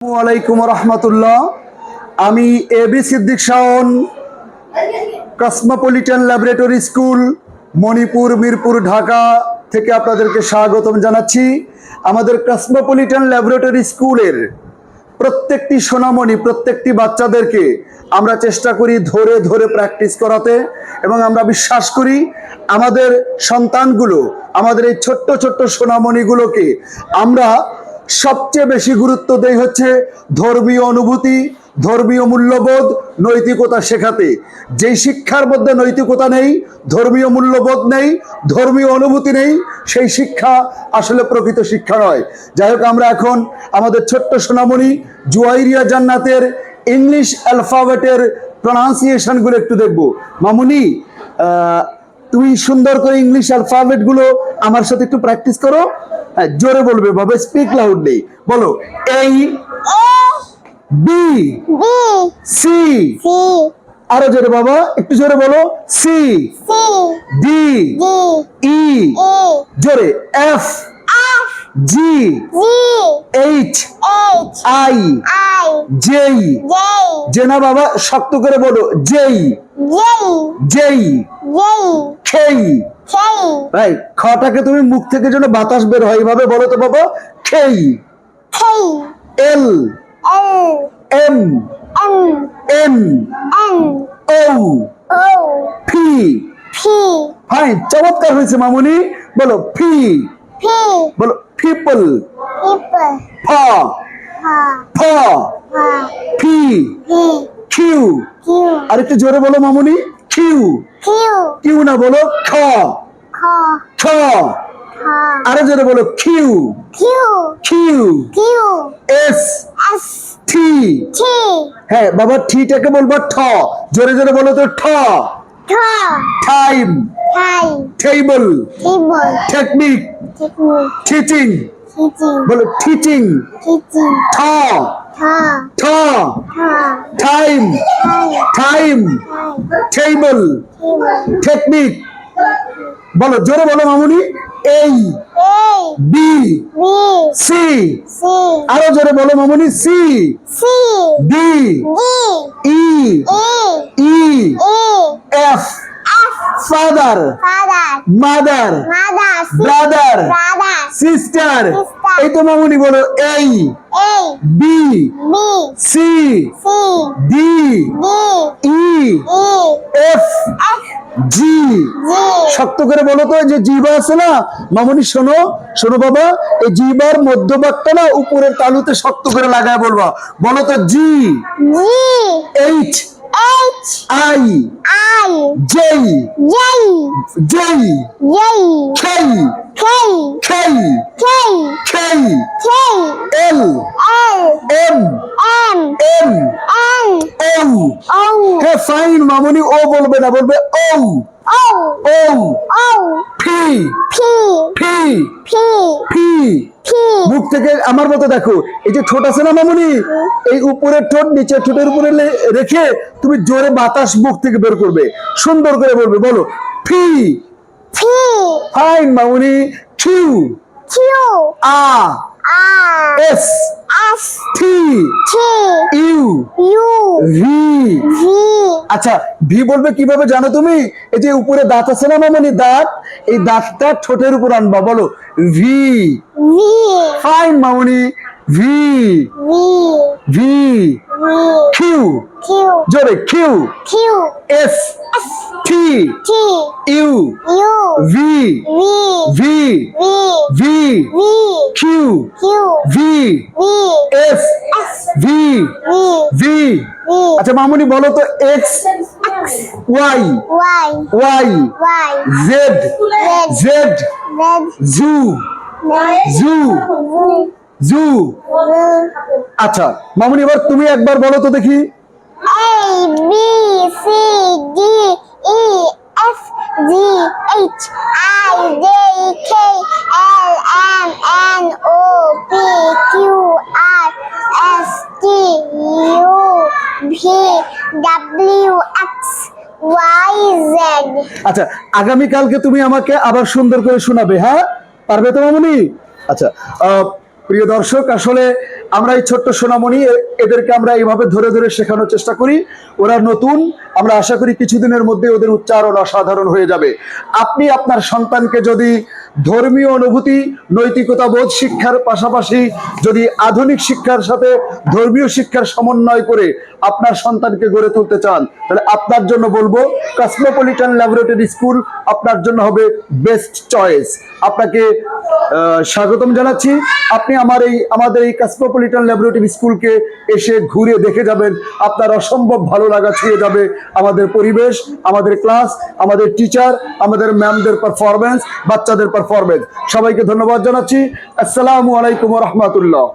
আসসালামাইকুম রহমতুল্লাহ। আমি A B Siddique Shawon cosmopolitan laboratory school Manipur, Mirpur, Dhaka থেকে আপনাদেরকে স্বাগতম জানাচ্ছি। আমাদের কসমোপলিটন ল্যাবরেটরি স্কুলের প্রত্যেকটি সোনামণি, প্রত্যেকটি বাচ্চাদেরকে আমরা চেষ্টা করি ধরে ধরে প্র্যাকটিস করাতে এবং আমরা বিশ্বাস করি আমাদের সন্তানগুলো, আমাদের এই ছোট্ট ছোট্ট সোনামণিগুলোকে আমরা সবচেয়ে বেশি গুরুত্ব দেই হচ্ছে ধর্মীয় অনুভূতি, ধর্মীয় মূল্যবোধ, নৈতিকতা শেখাতে। যেই শিক্ষার মধ্যে নৈতিকতা নেই, ধর্মীয় মূল্যবোধ নেই, ধর্মীয় অনুভূতি নেই, সেই শিক্ষা আসলে প্রকৃত শিক্ষা নয়। যাই হোক, আমরা এখন আমাদের ছোট্ট সোনামণি জুয়াইরিয়া জান্নাতের ইংলিশ অ্যালফাবেটের প্রনাউন্সিয়েশনগুলো একটু দেখব। মামুনি তুমি সুন্দর করে ইংলিশ অ্যালফাবেটগুলো আমার সাথে একটু প্র্যাকটিস করো। জোরে বলবে বাবা স্পিক লাউডলি বলো এই বি সি আরও জোরে বাবা একটু জোরে বলো সি ডি ই জোরে F G H I J যে না বাবা শক্ত করে বলো জেই জেই খেই ভাই খটাকে তুমি মুখ থেকে যেন বাতাস বের হয় এইভাবে বলো তো বাবা। K. L. M. N. N O P. Fine চমৎকার হয়েছে মামুনি। বলো ফি। বলো পিপল। ফ। ফ। ফি। কিউ। Q আর একটু জোরে বলো মামুনি। কিউ কিউ না বলো খ। খ। আরও জোরে বলো কিউ কিউ এস। টি হ্যাঁ বাবা ঠিটাকে বলব ঠ। জোরে জোরে বলো তো ঠ। টাইম। Table technique. টিচিং বলো টিচিং ঠ। ঠ। Time time time. Table technique বলো জোরে বলো মামুনি। এই A B B C C আরও জোরে বলো মামুনি C C D D E E E E F F father father. Mother brother sister. এই তো মামুনি বলো এই B C D E F G শক্ত করে বলো তো যে জিবা আছে না? মামুনি শোনো শোনো বাবা এই জিবার মধ্যভাগটা না উপরের তালুতে শক্ত করে লাগায় বলবা। বলো তো G H H I I. J J. J J. K K. K K. K K. L L. M M. M N. O O. হ্যাঁ ফাইন মামুনি ও বলবে না বলবে ও O. O. ফি P. ফি P. ফি P. মুখ থেকে আমার মতো দেখো। এই যে ঠোঁট আছে না মামুনি? এই উপরের ঠোঁট নিচে ঠোঁটের উপরে রেখে তুমি জোরে বাতাস মুখ থেকে বের করবে। সুন্দর করে বলবে বলো ফি। P ফাইন মামুনি। কিউ Q আ। R S S T T U U V V আচ্ছা ভি বলবে কীভাবে জানো তুমি? এই যে উপরে দাঁত আছে না মামনি? দাঁত? এই দাঁতটা ঠোঁটের উপর আনবা বলো। ভি। ফাইন মামনি। ভি। ভি কিউ জোরে Q Q. S T T. U U. V V. V V V. Q V S V V আচ্ছা মামুনি বলো তো X Y Y Z Z জু জু জু। আচ্ছা মামুনি এবার তুমি একবার বলো তো দেখি। A B C D E F G H I J K L M N O P Q R S T U V W X Y Z আচ্ছা আগামীকালকে তুমি আমাকে আবার সুন্দর করে শোনাবে হ্যাঁ? পারবে তো মামুনি? আচ্ছা প্রিয় দর্শক, আসলে আমরা এই ছোট্ট সোনামণি এদেরকে আমরা এইভাবে ধরে ধরে শেখানোর চেষ্টা করি। ওরা নতুন, আমরা আশা করি কিছুদিনের মধ্যে ওদের উচ্চারণ অসাধারণ হয়ে যাবে। আপনি আপনার সন্তানকে যদি ধর্মীয় অনুভূতি নৈতিকতা বোধ শিক্ষার পাশাপাশি যদি আধুনিক শিক্ষার সাথে ধর্মীয় শিক্ষার সমন্বয় করে আপনার সন্তানকে গড়ে তুলতে চান, তাহলে আপনার জন্য বলব কসমোপলিটন ল্যাবরেটরি স্কুল আপনার জন্য হবে বেস্ট চয়েস আপনাকে স্বাগতম জানাচ্ছি। আপনি আমার এই, আমাদের এই কসমোপলিটন ল্যাবরেটরি স্কুলকে এসে ঘুরে দেখে যাবেন। আপনার অসম্ভব ভালো লাগা ছুঁয়ে যাবে আমাদের পরিবেশ, আমাদের ক্লাস আমাদের টিচার আমাদের ম্যামদের পারফরমেন্স বাচ্চাদের পারফরমেন্স সবাইকে ধন্যবাদ জানাচ্ছি। আসসালামু আলাইকুম রহমতুল্লাহ।